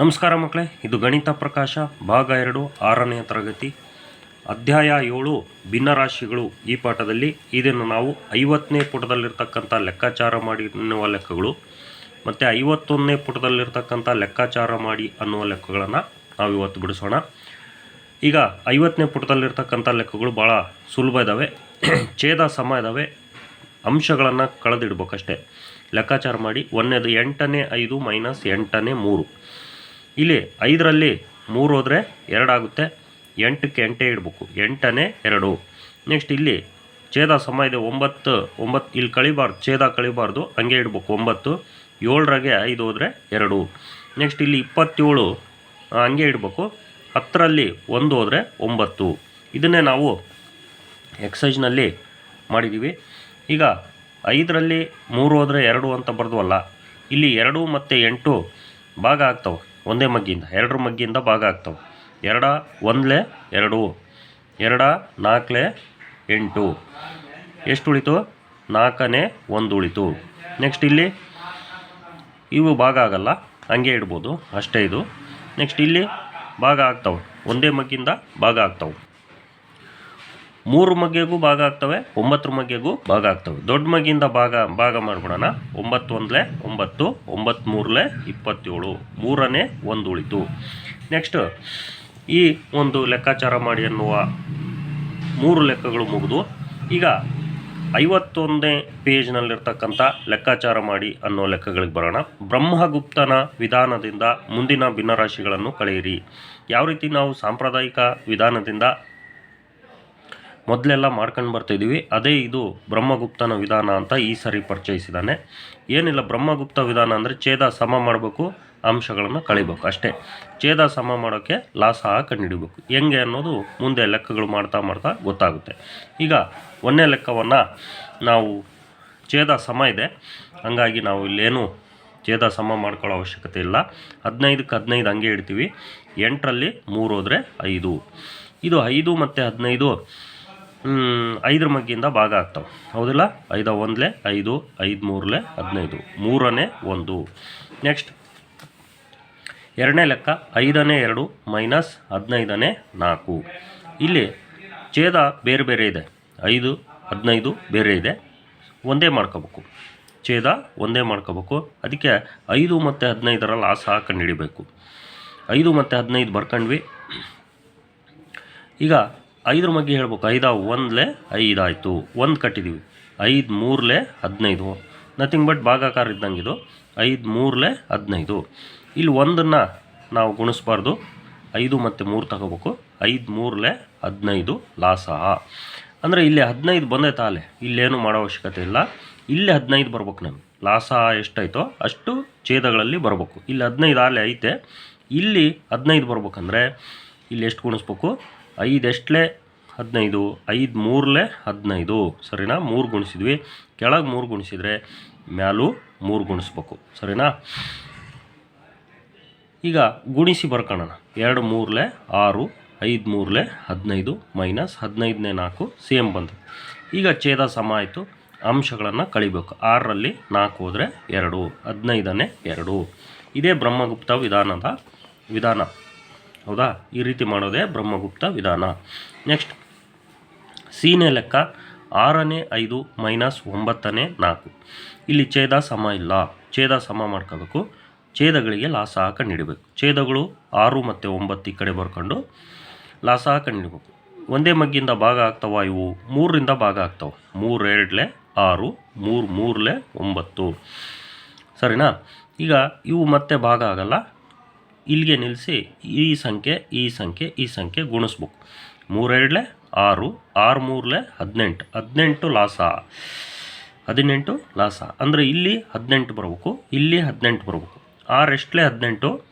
ನಮಸ್ಕಾರ ಮಕ್ಕಳೇ, ಇದು ಗಣಿತ ಪ್ರಕಾಶ, ಭಾಗ ಎರಡು ಆರನೆಯ ತರಗತಿ. ಅಧ್ಯಾಯ ಏಳು, ಭಿನ್ನರಾಶಿಗಳು. ಈ ಪಾಠದಲ್ಲಿ ಇದನ್ನು ನಾವು ಐವತ್ತನೇ ಪುಟದಲ್ಲಿರ್ತಕ್ಕಂಥ ಲೆಕ್ಕಾಚಾರ ಮಾಡಿ ಅನ್ನುವ ಲೆಕ್ಕಗಳು ಮತ್ತು ಐವತ್ತೊಂದನೇ ಪುಟದಲ್ಲಿರ್ತಕ್ಕಂಥ ಲೆಕ್ಕಾಚಾರ ಮಾಡಿ ಅನ್ನುವ ಲೆಕ್ಕಗಳನ್ನು ನಾವು ಇವತ್ತು ಬಿಡಿಸೋಣ. ಈಗ ಐವತ್ತನೇ ಪುಟದಲ್ಲಿರ್ತಕ್ಕಂಥ ಲೆಕ್ಕಗಳು ಭಾಳ ಸುಲಭ ಇದ್ದಾವೆ ಛೇದ ಸಮ ಇದ್ದಾವೆ ಅಂಶಗಳನ್ನು ಕಳೆದಿಡ್ಬೇಕಷ್ಟೇ. ಲೆಕ್ಕಾಚಾರ ಮಾಡಿ ಒಂದನೇದು ಎಂಟನೇ ಐದು ಮೈನಸ್ ಎಂಟನೇ ಮೂರು. ಇಲ್ಲಿ ಐದರಲ್ಲಿ ಮೂರು ಹೋದರೆ ಎರಡಾಗುತ್ತೆ ಎಂಟಕ್ಕೆ ಎಂಟೇ ಇಡಬೇಕು. ಎಂಟನೇ ಎರಡು. ನೆಕ್ಸ್ಟ್ ಇಲ್ಲಿ ಛೇದ ಸಮ ಇದೆ ಒಂಬತ್ತು ಒಂಬತ್ತು, ಇಲ್ಲಿ ಕಳಿಬಾರ್ದು, ಛೇದ ಕಳಿಬಾರ್ದು, ಹಂಗೆ ಇಡಬೇಕು. ಒಂಬತ್ತು, ಏಳರಾಗೆ ಐದು ಹೋದರೆ ಎರಡು. ನೆಕ್ಸ್ಟ್ ಇಲ್ಲಿ ಇಪ್ಪತ್ತೇಳು ಹಂಗೆ ಇಡಬೇಕು. ಹತ್ತರಲ್ಲಿ ಒಂದು ಹೋದರೆ ಒಂಬತ್ತು. ಇದನ್ನೇ ನಾವು ಎಕ್ಸೈಜ್ನಲ್ಲಿ ಮಾಡಿದ್ದೀವಿ ಈಗ ಐದರಲ್ಲಿ ಮೂರು ಹೋದರೆ ಎರಡು ಅಂತ ಬರೆದ್ವಲ್ಲ, ಇಲ್ಲಿ ಎರಡು ಮತ್ತು ಎಂಟು ಭಾಗ ಆಗ್ತವೆ. ಒಂದೇ ಮಗ್ಗಿಂದ ಎರಡರ ಮಗ್ಗಿಂದ ಭಾಗ ಆಗ್ತವೆ. ಎರಡ, ಒಂದ್ಲೆ ಎರಡು, ಎರಡ ನಾಲ್ಕಲೆ ಎಂಟು. ಎಷ್ಟು ಉಳಿತು? ನಾಲ್ಕನೇ ಒಂದು ಉಳಿತು. ನೆಕ್ಸ್ಟ್ ಇಲ್ಲಿ, ಇವು ಭಾಗ ಆಗಲ್ಲ, ಹಂಗೆ ಇಡ್ಬೋದು, ಅಷ್ಟೇ ಇದು. ನೆಕ್ಸ್ಟ್ ಇಲ್ಲಿ ಭಾಗ ಆಗ್ತವೆ, ಒಂದೇ ಮಗ್ಗಿಂದ ಭಾಗ ಆಗ್ತವೆ. ಮೂರು ಮಗ್ಗೆಗೂ ಭಾಗ ಆಗ್ತವೆ, ಒಂಬತ್ತರ ಮಗ್ಗೆಗೂ ಭಾಗ ಆಗ್ತವೆ. ದೊಡ್ಡ ಮಗಿಯಿಂದ ಭಾಗ ಭಾಗ ಮಾಡ್ಬಿಡೋಣ. ಒಂಬತ್ತು ಒಂಬತ್ತು ಒಂಬತ್ತು ಮೂರಲೆ ಇಪ್ಪತ್ತೇಳು. ಮೂರನೇ ಒಂದು ಉಳಿತು ನೆಕ್ಸ್ಟ್ ಈ ಒಂದು ಲೆಕ್ಕಾಚಾರ ಮಾಡಿ ಅನ್ನುವ ಮೂರು ಲೆಕ್ಕಗಳು ಮುಗಿದು, ಈಗ ಐವತ್ತೊಂದನೇ ಪೇಜ್ನಲ್ಲಿರ್ತಕ್ಕಂಥ ಲೆಕ್ಕಾಚಾರ ಮಾಡಿ ಅನ್ನೋ ಲೆಕ್ಕಗಳಿಗೆ ಬರೋಣ. ಬ್ರಹ್ಮಗುಪ್ತನ ವಿಧಾನದಿಂದ ಮುಂದಿನ ಭಿನ್ನರಾಶಿಗಳನ್ನು ಕಳೆಯಿರಿ. ಯಾವ ರೀತಿ ನಾವು ಸಾಂಪ್ರದಾಯಿಕ ವಿಧಾನದಿಂದ ಮೊದಲೆಲ್ಲ ಮಾಡ್ಕೊಂಡು ಬರ್ತಾಯಿದ್ದೀವಿ ಅದೇ ಇದು ಬ್ರಹ್ಮಗುಪ್ತನ ವಿಧಾನ ಅಂತ ಈ ಸರಿ ಪರಿಚಯಿಸಿದ್ದಾನೆ. ಏನಿಲ್ಲ, ಬ್ರಹ್ಮಗುಪ್ತ ವಿಧಾನ ಅಂದರೆ ಛೇದ ಸಮ ಮಾಡಬೇಕು, ಅಂಶಗಳನ್ನು ಕಳಿಬೇಕು ಅಷ್ಟೇ. ಛೇದ ಸಮ ಮಾಡೋಕ್ಕೆ ಲಾಸ ಕಂಡುಹಿಡಿಬೇಕು ಹೆಂಗೆ ಅನ್ನೋದು ಮುಂದೆ ಲೆಕ್ಕಗಳು ಮಾಡ್ತಾ ಮಾಡ್ತಾ ಗೊತ್ತಾಗುತ್ತೆ. ಈಗ ಒಂದನೇ ಲೆಕ್ಕವನ್ನು ನಾವು ಛೇದ ಸಮ ಇದೆ. ಹಂಗಾಗಿ ನಾವು ಇಲ್ಲೇನು ಛೇದ ಸಮ ಮಾಡ್ಕೊಳ್ಳೋ ಅವಶ್ಯಕತೆ ಇಲ್ಲ. ಹದಿನೈದಕ್ಕೆ ಹದಿನೈದು ಹಂಗೆ ಇಡ್ತೀವಿ. ಎಂಟರಲ್ಲಿ ಮೂರು ಹೋದರೆ ಐದು. ಇದು ಐದು ಮತ್ತು ಹದಿನೈದು ಐದರ ಮಗ್ಗಿಯಿಂದ ಭಾಗ ಆಗ್ತಾವೆ. ಹೌದಿಲ್ಲ? ಐದ ಒಂದಲೇ, ಐದು ಐದು ಮೂರಲೆ, ಹದಿನೈದು. ಮೂರನೇ ಒಂದು. ನೆಕ್ಸ್ಟ್ ಎರಡನೇ ಲೆಕ್ಕ, ಐದನೇ ಎರಡು, ಮೈನಸ್ ಹದಿನೈದನೇ ನಾಲ್ಕು. ಇಲ್ಲಿ ಛೇದ ಬೇರೆ ಬೇರೆ ಇದೆ. ಐದು, ಹದಿನೈದು ಬೇರೆ ಇದೆ. ಒಂದೇ ಮಾಡ್ಕೋಬೇಕು. ಛೇದ ಒಂದೇ ಮಾಡ್ಕೋಬೇಕು. ಅದಕ್ಕೆ ಐದು ಮತ್ತು ಹದಿನೈದರ ಲಾಸ್ ಹಾಕೊಂಡು ಹಿಡಿಬೇಕು. ಐದು ಮತ್ತು ಹದಿನೈದು ಬರ್ಕೊಂಡ್ವಿ. ಈಗ ಐದ್ರ ಬಗ್ಗೆ ಹೇಳ್ಬೇಕು. ಐದ ಒಂದಲೇ ಐದಾಯಿತು ಒಂದು ಕಟ್ಟಿದ್ದೀವಿ ಐದು, ಮೂರಲೆ ಹದಿನೈದು. ನಥಿಂಗ್ ಬಟ್ ಭಾಗಾಕಾರ ಇದ್ದಂಗೆ ಇದು. ಐದು, ಮೂರಲೆ ಹದಿನೈದು. ಇಲ್ಲಿ ಒಂದನ್ನು ನಾವು ಗುಣಿಸ್ಬಾರ್ದು. ಐದು ಮತ್ತು ಮೂರು ತಗೋಬೇಕು. ಐದು, ಮೂರಲೆ ಹದಿನೈದು, ಲಾಸ. ಅಂದರೆ ಇಲ್ಲಿ ಹದಿನೈದು ಬಂದೆ ತಾಲೆ. ಇಲ್ಲೇನು ಮಾಡೋ ಅವಶ್ಯಕತೆ ಇಲ್ಲ. ಇಲ್ಲಿ ಹದಿನೈದು ಬರ್ಬೇಕು ನಮಗೆ. ಲಾಸ ಎಷ್ಟಾಯ್ತೋ ಅಷ್ಟು ಛೇದಗಳಲ್ಲಿ ಬರಬೇಕು. ಇಲ್ಲಿ ಹದಿನೈದು ಆಲೆ ಐತೆ. ಇಲ್ಲಿ ಹದಿನೈದು ಬರ್ಬೇಕಂದ್ರೆ ಇಲ್ಲಿ ಎಷ್ಟು ಗುಣಿಸ್ಬೇಕು? ಐದು ಎಷ್ಟಲೆ ಹದಿನೈದು. ಐದು ಮೂರಲೆ ಹದಿನೈದು. ಸರಿನಾ? ಮೂರು ಗುಣಿಸಿದ್ವಿ. ಕೆಳಗೆ ಮೂರು ಗುಣಿಸಿದರೆ ಮ್ಯಾಲೂ ಮೂರು ಗುಣಿಸ್ಬೇಕು. ಸರಿನಾ? ಈಗ ಗುಣಿಸಿ ಬರ್ಕೊಳ್ಳೋಣ ಎರಡು ಮೂರಲೆ ಆರು ಐದು ಮೂರಲೆ ಹದಿನೈದು, ಮೈನಸ್ ಹದಿನೈದನೇ ನಾಲ್ಕು, ಸೇಮ್ ಬಂತು. ಈಗ ಛೇದ ಸಮ ಆಯಿತು. ಅಂಶಗಳನ್ನು ಕಳಿಬೇಕು. ಆರರಲ್ಲಿ ನಾಲ್ಕು ಹೋದರೆ ಎರಡು ಹದಿನೈದನೇ ಎರಡು. ಇದೇ ಬ್ರಹ್ಮಗುಪ್ತ ವಿಧಾನದ ವಿಧಾನ. ಹೌದಾ? ಈ ರೀತಿ ಮಾಡೋದೇ ಬ್ರಹ್ಮಗುಪ್ತ ವಿಧಾನ. ನೆಕ್ಸ್ಟ್ ಸೀನೆ ಲೆಕ್ಕ ಆರನೇ ಐದು ಮೈನಸ್ ಒಂಬತ್ತನೇ ನಾಲ್ಕು. ಇಲ್ಲಿ ಛೇದ ಸಮ ಇಲ್ಲ. ಛೇದ ಸಮ ಮಾಡ್ಕೋಬೇಕು. ಛೇದಗಳಿಗೆ ಲಾಸ ಹಾಕೊಂಡು ಛೇದಗಳು ಆರು ಮತ್ತು ಒಂಬತ್ತು ಈ ಕಡೆ ಬರ್ಕೊಂಡು ಲಾಸ ಹಾಕೊಂಡು ಒಂದೇ ಮಗ್ಗಿಂದ ಭಾಗ ಆಗ್ತಾವ ಇವು? ಮೂರರಿಂದ ಭಾಗ ಆಗ್ತಾವೆ. ಮೂರು ಆರು, ಮೂರು ಮೂರಲೆ ಒಂಬತ್ತು. ಸರಿನಾ? ಈಗ ಇವು ಮತ್ತೆ ಭಾಗ ಆಗಲ್ಲ. ಇಲ್ಲಿಗೆ ನಿಲ್ಲಿಸಿ ಈ ಸಂಖ್ಯೆ ಈ ಸಂಖ್ಯೆ ಈ ಸಂಖ್ಯೆ ಗುಣಿಸ್ಬೇಕು. ಮೂರೆರಡಲೆ ಆರು ಆರು ಮೂರಲೆ ಹದಿನೆಂಟು. ಹದಿನೆಂಟು ಲಾಸ. ಹದಿನೆಂಟು ಲಾಸ. ಅಂದರೆ ಇಲ್ಲಿ ಹದಿನೆಂಟು ಬರಬೇಕು, ಇಲ್ಲಿ ಹದಿನೆಂಟು ಬರಬೇಕು. ಆರು ಎಷ್ಟಲೆ ಹದಿನೆಂಟು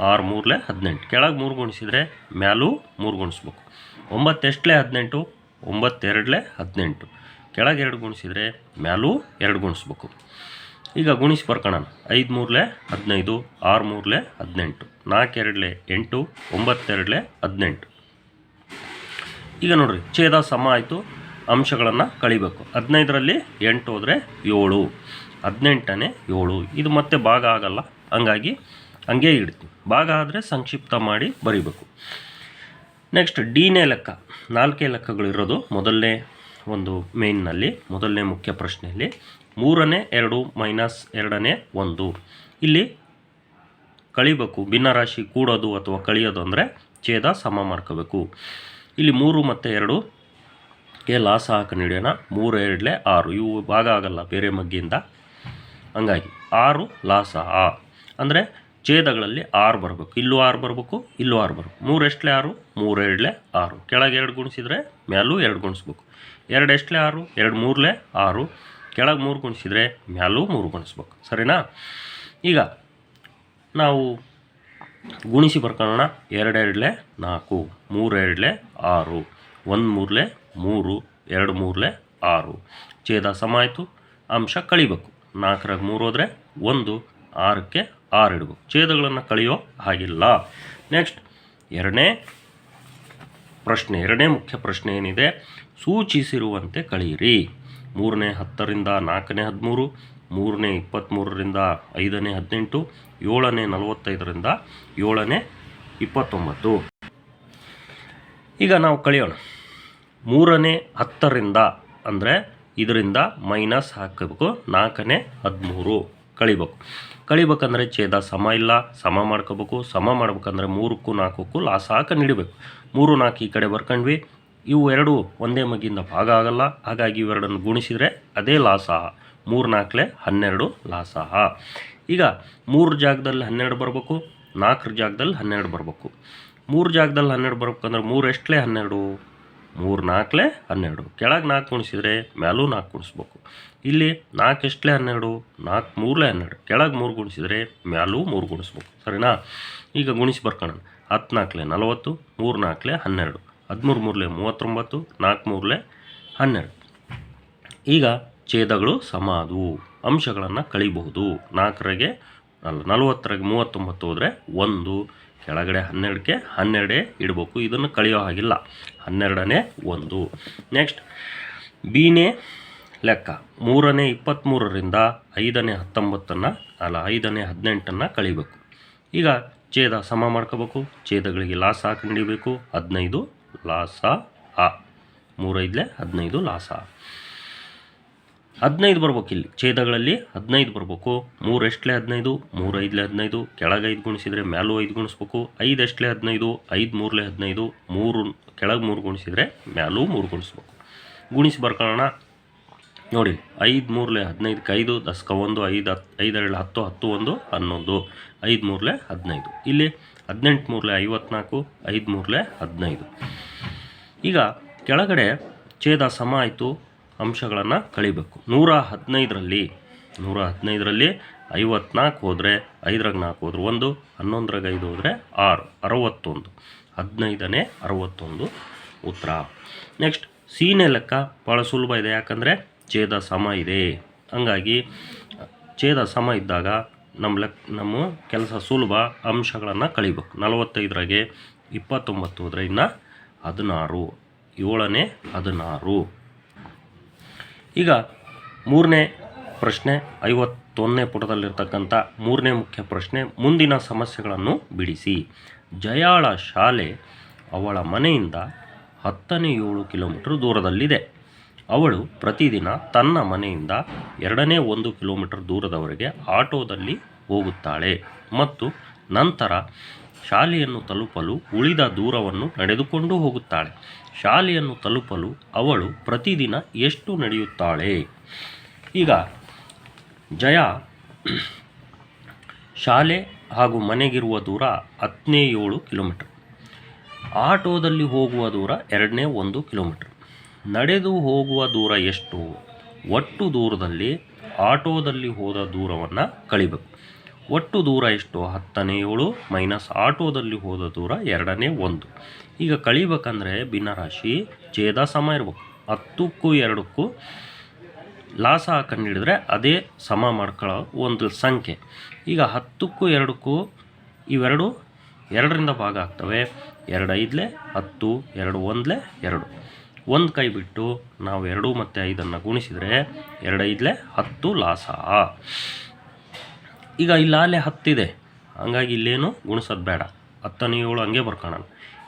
ಆರು ಮೂರಲೆ ಹದಿನೆಂಟು. ಕೆಳಗೆ ಮೂರು ಗುಣಿಸಿದರೆ ಮ್ಯಾಲೂ ಮೂರು ಗುಣಿಸ್ಬೇಕು. ಒಂಬತ್ತು ಎಷ್ಟಲೆ ಹದಿನೆಂಟು, ಒಂಬತ್ತೆರಡಲೆ ಹದಿನೆಂಟು. ಕೆಳಗೆ ಎರಡು ಗುಣಿಸಿದರೆ ಮ್ಯಾಲೂ ಎರಡು ಗುಣಿಸ್ಬೇಕು. ಈಗ ಗುಣಿಸಿ ಬರ್ಕೊಳ್ಳೋಣ ಐದು ಮೂರಲೆ ಹದಿನೈದು, ಆರು ಮೂರಲೆ ಹದಿನೆಂಟು ನಾಲ್ಕು ಎರಡಲೆ ಎಂಟು, ಒಂಬತ್ತೆರಡಲೆ ಹದಿನೆಂಟು. ಈಗ ನೋಡ್ರಿ, ಛೇದ ಸಮ ಆಯಿತು, ಅಂಶಗಳನ್ನು ಕಳಿಬೇಕು. ಹದಿನೈದರಲ್ಲಿ ಎಂಟು ಹೋದರೆ ಏಳು, ಹದಿನೆಂಟನೇ ಏಳು. ಇದು ಮತ್ತೆ ಭಾಗ ಆಗಲ್ಲ, ಹಂಗಾಗಿ ಹಂಗೆ ಇಡ್ತೀವಿ ಭಾಗ ಆದರೆ ಸಂಕ್ಷಿಪ್ತ ಮಾಡಿ ಬರೀಬೇಕು. ನೆಕ್ಸ್ಟ್, ಡಿನೇ ಲೆಕ್ಕ. ನಾಲ್ಕೇ ಲೆಕ್ಕಗಳಿರೋದು ಮೊದಲನೇ ಒಂದು ಮೇನ್ನಲ್ಲಿ, ಮೊದಲನೇ ಮುಖ್ಯ ಪ್ರಶ್ನೆಯಲ್ಲಿ. ಮೂರನೇ ಎರಡು ಮೈನಸ್ ಎರಡನೇ ಒಂದು. ಇಲ್ಲಿ ಕಳಿಬೇಕು ಭಿನ್ನರಾಶಿ ಕೂಡೋದು ಅಥವಾ ಕಳಿಯೋದು ಅಂದರೆ ಛೇದ ಸಮ ಮಾಡ್ಕೋಬೇಕು. ಇಲ್ಲಿ ಮೂರು ಮತ್ತು ಎರಡು, ಏ ಲಾಸ ಹಾಕಿ ಹಿಡಿಯೋಣ ಮೂರು ಎರಡಲೇ ಆರು. ಇವು ಭಾಗ ಆಗಲ್ಲ, ಬೇರೆ ಮಗ್ಗಿಯಿಂದ ಹಂಗಾಗಿ, ಆರು ಲಾಸ ಆ. ಅಂದರೆ ಛೇದಗಳಲ್ಲಿ ಆರು ಬರಬೇಕು. ಇಲ್ಲೂ ಆರು ಬರಬೇಕು, ಇಲ್ಲೂ ಆರು ಬರಬೇಕು. ಮೂರು ಎಷ್ಟಲೆ ಆರು? ಮೂರು ಎರಡಲೆ ಆರು. ಕೆಳಗೆ ಎರಡು ಗುಣಿಸಿದರೆ ಮೇಲೂ ಎರಡು ಗುಣಿಸ್ಬೇಕು. ಎರಡು ಎಷ್ಟಲೇ ಆರು? ಎರಡು ಮೂರಲೇ ಆರು. ಕೆಳಗೆ ಮೂರು ಗುಣಿಸಿದ್ರೆ ಮ್ಯಾಲೂ ಮೂರು ಗುಣಿಸ್ಬೇಕು ಸರಿನಾ? ಈಗ ನಾವು ಗುಣಿಸಿ ಬರ್ಕೊಳ್ಳೋಣ. ಎರಡೆರಡಲೆ ನಾಲ್ಕು, ಮೂರೆರಡಲೆ ಆರು ಒಂದು ಮೂರಲೆ ಮೂರು ಎರಡು ಮೂರಲೆ ಆರು. ಛೇದ ಸಮ ಆಯಿತು ಅಂಶ ಕಳಿಬೇಕು. ನಾಲ್ಕರಾಗ ಮೂರು ಹೋದರೆ ಒಂದು, ಆರಕ್ಕೆ ಆರು ಇಡಬೇಕು. ಛೇದಗಳನ್ನು ಕಳೆಯೋ ಹಾಗಿಲ್ಲ. ನೆಕ್ಸ್ಟ್, ಎರಡನೇ ಪ್ರಶ್ನೆ, ಎರಡನೇ ಮುಖ್ಯ ಪ್ರಶ್ನೆ ಏನಿದೆ? ಸೂಚಿಸಿರುವಂತೆ ಕಳೆಯಿರಿ ಮೂರನೇ ಹತ್ತರಿಂದ ನಾಲ್ಕನೇ ಹದಿಮೂರು, ಮೂರನೇ ಇಪ್ಪತ್ತ್ಮೂರರಿಂದ ಐದನೇ ಹದಿನೆಂಟು, ಏಳನೇ ನಲವತ್ತೈದರಿಂದ ಏಳನೇ ಇಪ್ಪತ್ತೊಂಬತ್ತು. ಈಗ ನಾವು ಕಳೆಯೋಣ. ಮೂರನೇ ಹತ್ತರಿಂದ ಅಂದರೆ ಇದರಿಂದ ಮೈನಸ್ ಹಾಕಬೇಕು, ನಾಲ್ಕನೇ ಹದಿಮೂರು. ಕಳಿಬೇಕು. ಕಳಿಬೇಕಂದ್ರೆ ಛೇದ ಸಮ ಇಲ್ಲ, ಸಮ ಮಾಡ್ಕೋಬೇಕು, ಸಮ ಮಾಡ್ಬೇಕಂದ್ರೆ ಮೂರಕ್ಕೂ ನಾಲ್ಕಕ್ಕೂ ಲಾಸ್ ಹಾಕಿ ನೀಡಬೇಕು. ಮೂರು ನಾಲ್ಕು ಈ ಕಡೆ ಬರ್ಕೊಂಡ್ವಿ ಇವು ಎರಡು ಒಂದೇ ಮಗ್ಗಿಂದ ಭಾಗ ಆಗಲ್ಲ. ಹಾಗಾಗಿ ಇವೆರಡನ್ನು ಗುಣಿಸಿದರೆ ಅದೇ ಲಾಸಾಹ. ಮೂರು ನಾಲ್ಕಲೆ ಹನ್ನೆರಡು ಲಾಸಾಹ. ಈಗ ಮೂರು ಜಾಗದಲ್ಲಿ ಹನ್ನೆರಡು ಬರಬೇಕು ನಾಲ್ಕರ ಜಾಗದಲ್ಲಿ ಹನ್ನೆರಡು ಬರಬೇಕು. ಮೂರು ಜಾಗದಲ್ಲಿ ಹನ್ನೆರಡು ಬರ್ಬೇಕಂದ್ರೆ ಮೂರು ಎಷ್ಟಲೇ ಹನ್ನೆರಡು? ಮೂರು ನಾಲ್ಕಲೆ ಹನ್ನೆರಡು. ಕೆಳಗೆ ನಾಲ್ಕು ಗುಣಿಸಿದರೆ ಮ್ಯಾಲೂ ನಾಲ್ಕು ಗುಣಿಸ್ಬೇಕು. ಇಲ್ಲಿ ನಾಲ್ಕು ಎಷ್ಟಲೇ ಹನ್ನೆರಡು? ನಾಲ್ಕು ಮೂರಲೇ ಹನ್ನೆರಡು. ಕೆಳಗೆ ಮೂರು ಗುಣಿಸಿದರೆ ಮ್ಯಾಲೂ ಮೂರು ಗುಣಿಸ್ಬೇಕು. ಸರಿನಾ? ಈಗ ಗುಣಿಸಿ ಬರ್ಕೊಳ್ಳೋಣ. ಹತ್ತು ನಾಲ್ಕಲೆ ನಲವತ್ತು ಮೂರು ನಾಲ್ಕಲೆ ಹನ್ನೆರಡು. ಹದಿಮೂರು ಮೂರಲೆ ಮೂವತ್ತೊಂಬತ್ತು, ನಾಲ್ಕು ಮೂರಲೆ ಹನ್ನೆರಡು. ಈಗ ಛೇದಗಳು ಸಮ ಆದವು. ಅಂಶಗಳನ್ನು ಕಳಿಬಹುದು. ನಾಲ್ಕರಾಗೆ ಅಲ್ಲ, ನಲವತ್ತರಾಗೆ ಮೂವತ್ತೊಂಬತ್ತು ಹೋದರೆ ಒಂದು, ಕೆಳಗಡೆ ಹನ್ನೆರಡಕ್ಕೆ ಹನ್ನೆರಡೇ ಇಡಬೇಕು. ಇದನ್ನು ಕಳೆಯೋ ಹಾಗಿಲ್ಲ. ಹನ್ನೆರಡನೇ ಒಂದು. ನೆಕ್ಸ್ಟ್ ಬಿನೇ ಲೆಕ್ಕ. ಮೂರನೇ ಇಪ್ಪತ್ತ್ಮೂರರಿಂದ ಐದನೇ ಹತ್ತೊಂಬತ್ತನ್ನು, ಅಲ್ಲ, ಐದನೇ ಹದಿನೆಂಟನ್ನು ಕಳಿಬೇಕು. ಈಗ ಛೇದ ಸಮ ಮಾಡ್ಕೋಬೇಕು. ಛೇದಗಳಿಗೆ ಲಾಸ್ ಹಾಕಿ ಹಿಡಿಬೇಕು. ಹದಿನೈದು ಲಾಸ ಆ ಮೂರೈದಲೆ ಹದಿನೈದು ಲಾಸ ಹದಿನೈದು ಬರ್ಬೇಕು ಇಲ್ಲಿ. ಛೇದಗಳಲ್ಲಿ ಹದಿನೈದು ಬರಬೇಕು. ಮೂರು ಹದಿನೈದು, ಮೂರು ಐದಲೆ ಹದಿನೈದು, ಕೆಳಗೆ ಐದು ಗುಣಿಸಿದರೆ ಮ್ಯಾಲೂ ಐದು ಗುಣಿಸ್ಬೇಕು. ಐದು ಹದಿನೈದು, ಐದು ಮೂರಲೆ ಹದಿನೈದು, ಮೂರು ಕೆಳಗೆ ಮೂರು ಗುಣಿಸಿದರೆ ಮ್ಯಾಲೂ ಮೂರು ಗುಣಿಸ್ಬೇಕು. ಗುಣಿಸಿ ಬರ್ಕೊಳ್ಳೋಣ. ನೋಡಿ, ಐದು ಮೂರಲೆ ಹದಿನೈದಕ್ಕೆ ಐದು ದಸ್ಕ ಒಂದು, ಐದು ಹತ್ತು ಐದರಲ್ಲಿ ಹತ್ತು ಹತ್ತು ಒಂದು, ಹನ್ನೊಂದು. ಐದು ಮೂರಲೆ ಹದಿನೈದು. ಇಲ್ಲಿ ಹದಿನೆಂಟು ಮೂರಲೆ ಐವತ್ನಾಲ್ಕು, ಐದು ಮೂರಲೆ ಹದಿನೈದು. ಈಗ ಕೆಳಗಡೆ ಛೇದ ಸಮ ಆಯಿತು. ಅಂಶಗಳನ್ನು ಕಳಿಬೇಕು. ನೂರ ಹದಿನೈದರಲ್ಲಿ ನೂರ ಹದಿನೈದರಲ್ಲಿ ಐವತ್ನಾಲ್ಕು ಹೋದರೆ ಐದರಾಗ ನಾಲ್ಕು ಹೋದ್ರೆ ಒಂದು, ಹನ್ನೊಂದರಾಗ ಐದು ಹೋದರೆ ಆರು, ಅರವತ್ತೊಂದು. ಹದಿನೈದನೇ ಅರವತ್ತೊಂದು ಉತ್ತರ. ನೆಕ್ಸ್ಟ್, ಸೀನೆ ಲೆಕ್ಕ ಭಾಳ ಸುಲಭ ಇದೆ. ಯಾಕಂದರೆ ಛೇದ ಸಮ ಇದೆ. ಹಂಗಾಗಿ ಛೇದ ಸಮ ಇದ್ದಾಗ ನಮ್ಮ ಲೆಕ್, ನಮ್ಮ ಕೆಲಸ ಸುಲಭ. ಅಂಶಗಳನ್ನು ಕಳಿಬೇಕು. ನಲವತ್ತೈದರಾಗೆ ಇಪ್ಪತ್ತೊಂಬತ್ತು ಹೋದರೆ ಇನ್ನು ಹದಿನಾರು. ಏಳನೇ, ಹದಿನಾರು. ಈಗ ಮೂರನೇ ಪ್ರಶ್ನೆ, ಐವತ್ತೊಂದನೇ ಪುಟದಲ್ಲಿರ್ತಕ್ಕಂಥ ಮೂರನೇ ಮುಖ್ಯ ಪ್ರಶ್ನೆ, ಮುಂದಿನ ಸಮಸ್ಯೆಗಳನ್ನು ಬಿಡಿಸಿ. ಜಯಾಳ ಶಾಲೆ ಅವಳ ಮನೆಯಿಂದ ಹತ್ತನೇ ಏಳು ಕಿಲೋಮೀಟರ್ ದೂರದಲ್ಲಿದೆ. ಅವಳು ಪ್ರತಿದಿನ ತನ್ನ ಮನೆಯಿಂದ ಎರಡನೇ ಒಂದು ಕಿಲೋಮೀಟರ್ ದೂರದವರೆಗೆ ಆಟೋದಲ್ಲಿ ಹೋಗುತ್ತಾಳೆ ಮತ್ತು ನಂತರ ಶಾಲೆಯನ್ನು ತಲುಪಲು ಉಳಿದ ದೂರವನ್ನು ನಡೆದುಕೊಂಡು ಹೋಗುತ್ತಾಳೆ. ಶಾಲೆಯನ್ನು ತಲುಪಲು ಅವಳು ಪ್ರತಿದಿನ ಎಷ್ಟು ನಡೆಯುತ್ತಾಳೆ? ಈಗ ಜಯ ಶಾಲೆ ಹಾಗೂ ಮನೆಗಿರುವ ದೂರ ಹತ್ತನೇ ಏಳು ಕಿಲೋಮೀಟರ್. ಆಟೋದಲ್ಲಿ ಹೋಗುವ ದೂರ ಎರಡನೇ ಒಂದು ಕಿಲೋಮೀಟರ್. ನಡೆದು ಹೋಗುವ ದೂರ ಎಷ್ಟು? ಒಟ್ಟು ದೂರದಲ್ಲಿ ಆಟೋದಲ್ಲಿ ಹೋದ ದೂರವನ್ನು ಕಳಿಬೇಕು. ಒಟ್ಟು ದೂರ ಎಷ್ಟು? ಹತ್ತನೇ ಏಳು ಮೈನಸ್ ಆಟೋದಲ್ಲಿ ಹೋದ ದೂರ ಎರಡನೇ ಒಂದು. ಈಗ ಕಳಿಬೇಕಂದ್ರೆ ಭಿನ್ನರಾಶಿ ಛೇದ ಸಮ ಇರಬೇಕು. ಹತ್ತಕ್ಕೂ ಎರಡಕ್ಕೂ ಲಾಸ ಕಂಡುಹಿಡಿದ್ರೆ ಅದೇ ಸಮ ಮಾಡ್ಕೊಳ್ಳೋ ಒಂದು ಸಂಖ್ಯೆ. ಈಗ ಹತ್ತಕ್ಕೂ ಎರಡಕ್ಕೂ ಇವೆರಡು ಎರಡರಿಂದ ಭಾಗ ಆಗ್ತವೆ. ಎರಡು ಐದಲೆ, ಹತ್ತು, ಎರಡು ಒಂದಲೆ, ಎರಡು. ಒಂದು ಕೈ ಬಿಟ್ಟು ನಾವು ಎರಡು ಮತ್ತು ಐದನ್ನು ಗುಣಿಸಿದರೆ ಎರಡು ಹತ್ತು ಲಾಸ. ಈಗ ಇಲ್ಲಾಲೆ ಹತ್ತಿದೆ. ಹಂಗಾಗಿ ಇಲ್ಲೇನು ಗುಣಿಸೋದು ಬೇಡ. ಹತ್ತನೇ ಏಳು ಹಂಗೆ ಬರ್ಕೊಳ್ಳೋಣ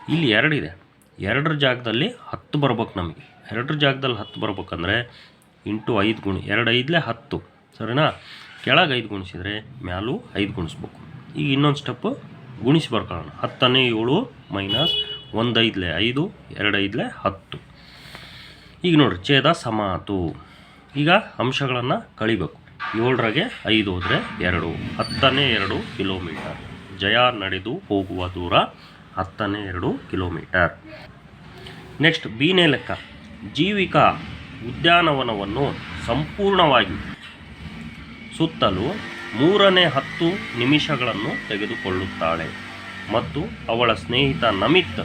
ಇಲ್ಲಿ ಎರಡಿದೆ ಎರಡರ ಜಾಗದಲ್ಲಿ ಹತ್ತು ಬರ್ಬೇಕು ನಮಗೆ. ಎರಡರ ಜಾಗದಲ್ಲಿ ಹತ್ತು ಬರ್ಬೇಕಂದ್ರೆ ಇಂಟು ಐದು ಗುಣಿ, ಎರಡು ಐದಲೇ ಹತ್ತು. ಸರಿನಾ? ಕೆಳಗೆ ಐದು ಗುಣಿಸಿದರೆ ಮ್ಯಾಲೂ ಐದು ಗುಣಿಸ್ಬೇಕು. ಈಗ ಇನ್ನೊಂದು ಸ್ಟೆಪ್ಪು ಗುಣಿಸಿ ಬರ್ಕೊಳ್ಳೋಣ. ಹತ್ತನೇ ಏಳು ಮೈನಸ್ ಒಂದು ಐದಲೇ ಐದು, ಎರಡು ಐದಲೇ ಹತ್ತು. ಈಗ ನೋಡಿರಿ, ಛೇದ ಸಮಾತು. ಈಗ ಅಂಶಗಳನ್ನು ಕಳಿಬೇಕು. ಏಳರಾಗೆ ಐದು ಹೋದರೆ ಎರಡು, ಹತ್ತನೇ ಎರಡು ಕಿಲೋಮೀಟರ್. ಜಯ ನಡೆದು ಹೋಗುವ ದೂರ ಹತ್ತನೇ ಎರಡು ಕಿಲೋಮೀಟರ್. ನೆಕ್ಸ್ಟ್, ಬೀನೆ ಲೆಕ್ಕ. ಜೀವಿಕಾ ಉದ್ಯಾನವನವನ್ನು ಸಂಪೂರ್ಣವಾಗಿ ಸುತ್ತಲು ಮೂರನೇ ಹತ್ತು ನಿಮಿಷಗಳನ್ನು ತೆಗೆದುಕೊಳ್ಳುತ್ತಾಳೆ ಮತ್ತು ಅವಳ ಸ್ನೇಹಿತ ನಮಿತ್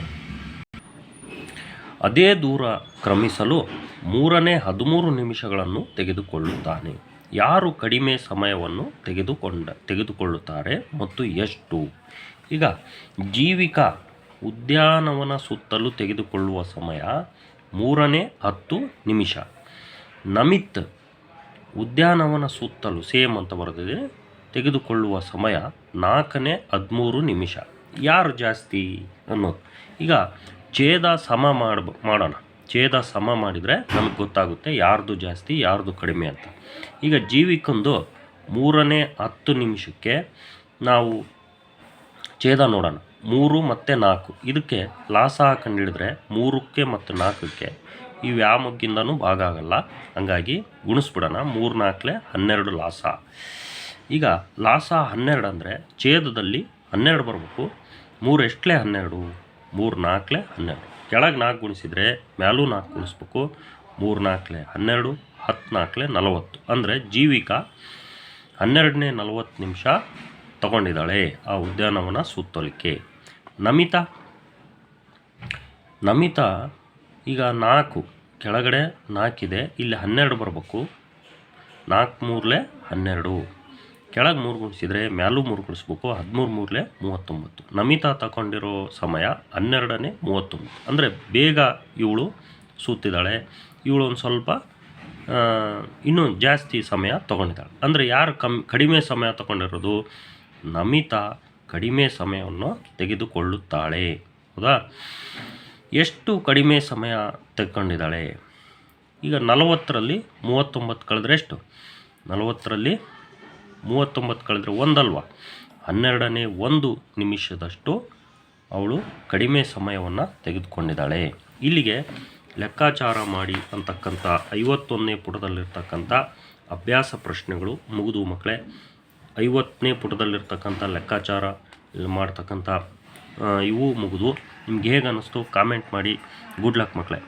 ಅದೇ ದೂರ ಕ್ರಮಿಸಲು ಮೂರನೇ ಹದಿಮೂರು ನಿಮಿಷಗಳನ್ನು ತೆಗೆದುಕೊಳ್ಳುತ್ತಾನೆ. ಯಾರು ಕಡಿಮೆ ಸಮಯವನ್ನು ತೆಗೆದುಕೊಂಡ, ತೆಗೆದುಕೊಳ್ಳುತ್ತಾರೆ ಮತ್ತು ಎಷ್ಟು? ಈಗ ಜೀವಿಕಾ ಉದ್ಯಾನವನ ಸುತ್ತಲೂ ತೆಗೆದುಕೊಳ್ಳುವ ಸಮಯ ಮೂರನೇ ಹತ್ತು ನಿಮಿಷ. ನಮಿತ್ ಉದ್ಯಾನವನ ಸುತ್ತಲೂ, ಸೇಮ್ ಅಂತ ಬರೆದಿದೆ, ತೆಗೆದುಕೊಳ್ಳುವ ಸಮಯ ನಾಲ್ಕನೇ ಹದಿಮೂರು ನಿಮಿಷ. ಯಾರು ಜಾಸ್ತಿ ಅನ್ನೋದು. ಈಗ ಛೇದ ಸಮ ಮಾಡ ಮಾಡೋಣ. ಛೇದ ಸಮ ಮಾಡಿದರೆ ನಮಗೆ ಗೊತ್ತಾಗುತ್ತೆ ಯಾರ್ದು ಜಾಸ್ತಿ, ಯಾರ್ದು ಕಡಿಮೆ ಅಂತ. ಈಗ ಜೀವಿಕೊಂದು ಮೂರನೇ ಹತ್ತು ನಿಮಿಷಕ್ಕೆ ನಾವು ಛೇದ ನೋಡೋಣ. ಮೂರು ಮತ್ತು ನಾಲ್ಕು. ಇದಕ್ಕೆ ಲಾಸ ಕಂಡಿಡಿದ್ರೆ ಮೂರಕ್ಕೆ ಮತ್ತು ನಾಲ್ಕಕ್ಕೆ ಇವು ಯಾವ ಮಗ್ಗಿಂದನೂ ಭಾಗ ಆಗಲ್ಲ. ಹಂಗಾಗಿ ಗುಣಿಸ್ಬಿಡೋಣ. ಮೂರು ನಾಲ್ಕಲೆ ಹನ್ನೆರಡು ಲಾಸ. ಈಗ ಲಾಸ ಹನ್ನೆರಡು ಅಂದರೆ ಛೇದದಲ್ಲಿ ಹನ್ನೆರಡು ಬರಬೇಕು. ಮೂರು ಎಷ್ಟಲೇ ಹನ್ನೆರಡು? ಮೂರು ನಾಲ್ಕಲೆ ಹನ್ನೆರಡು. ಕೆಳಗೆ ನಾಲ್ಕು ಗುಣಿಸಿದರೆ ಮ್ಯಾಲೂ ನಾಲ್ಕು ಗುಣಿಸ್ಬೇಕು. ಮೂರು ನಾಲ್ಕಲೆ ಹನ್ನೆರಡು, ಹತ್ತು ನಾಲ್ಕಲೆ ನಲವತ್ತು. ಅಂದರೆ ಜೀವಿಕಾ ಹನ್ನೆರಡನೇ ನಲವತ್ತು ನಿಮಿಷ ತಗೊಂಡಿದ್ದಾಳೆ ಆ ಉದ್ಯಾನವನ ಸುತ್ತಲಿಕ್ಕೆ. ನಮಿತಾ ನಮಿತಾ ಈಗ ನಾಲ್ಕು, ಕೆಳಗಡೆ ನಾಲ್ಕಿದೆ, ಇಲ್ಲಿ ಹನ್ನೆರಡು ಬರಬೇಕು. ನಾಲ್ಕು ಮೂರಲೆ ಹನ್ನೆರಡು. ಕೆಳಗೆ ಮೂರು ಗುಣಿಸಿದರೆ ಮ್ಯಾಲೂ ಮೂರು ಗುಣಿಸ್ಬೇಕು, ಹದಿಮೂರು ಮೂರಲೇ ಮೂವತ್ತೊಂಬತ್ತು. ನಮಿತಾ ತಗೊಂಡಿರೋ ಸಮಯ ಹನ್ನೆರಡನೇ ಮೂವತ್ತೊಂಬತ್ತು. ಅಂದರೆ ಬೇಗ ಇವಳು ಸೂತಿದ್ದಾಳೆ. ಇವಳು ಒಂದು ಸ್ವಲ್ಪ ಇನ್ನೂ ಜಾಸ್ತಿ ಸಮಯ ತೊಗೊಂಡಿದ್ದಾಳೆ. ಅಂದರೆ ಯಾರು ಕಮ್, ಕಡಿಮೆ ಸಮಯ ತಗೊಂಡಿರೋದು ನಮಿತಾ ಕಡಿಮೆ ಸಮಯವನ್ನು ತೆಗೆದುಕೊಳ್ಳುತ್ತಾಳೆ. ಹೌದಾ? ಎಷ್ಟು ಕಡಿಮೆ ಸಮಯ ತಗೊಂಡಿದ್ದಾಳೆ ಈಗ ನಲವತ್ತರಲ್ಲಿ ಮೂವತ್ತೊಂಬತ್ತು ಕಳೆದ್ರೆ ಎಷ್ಟು? ನಲವತ್ತರಲ್ಲಿ ಮೂವತ್ತೊಂಬತ್ತು ಕಳೆದ್ರೆ ಒಂದಲ್ವ? ಹನ್ನೆರಡನೇ ಒಂದು ನಿಮಿಷದಷ್ಟು ಅವಳು ಕಡಿಮೆ ಸಮಯವನ್ನು ತೆಗೆದುಕೊಂಡಿದ್ದಾಳೆ. ಇಲ್ಲಿಗೆ ಲೆಕ್ಕಾಚಾರ ಮಾಡಿ ಅಂತಕ್ಕಂಥ ಐವತ್ತೊಂದನೇ ಪುಟದಲ್ಲಿರ್ತಕ್ಕಂಥ ಅಭ್ಯಾಸ ಪ್ರಶ್ನೆಗಳು ಮುಗಿದು ಮಕ್ಕಳೇ. ಐವತ್ತನೇ ಪುಟದಲ್ಲಿರ್ತಕ್ಕಂಥ ಲೆಕ್ಕಾಚಾರ ಮಾಡ್ತಕ್ಕಂಥ ಇವು ಮುಗಿದು ನಿಮ್ಗೆ ಹೇಗೆ ಅನ್ನಿಸ್ತು ಕಾಮೆಂಟ್ ಮಾಡಿ. ಗುಡ್ ಲಕ್ ಮಕ್ಕಳೇ.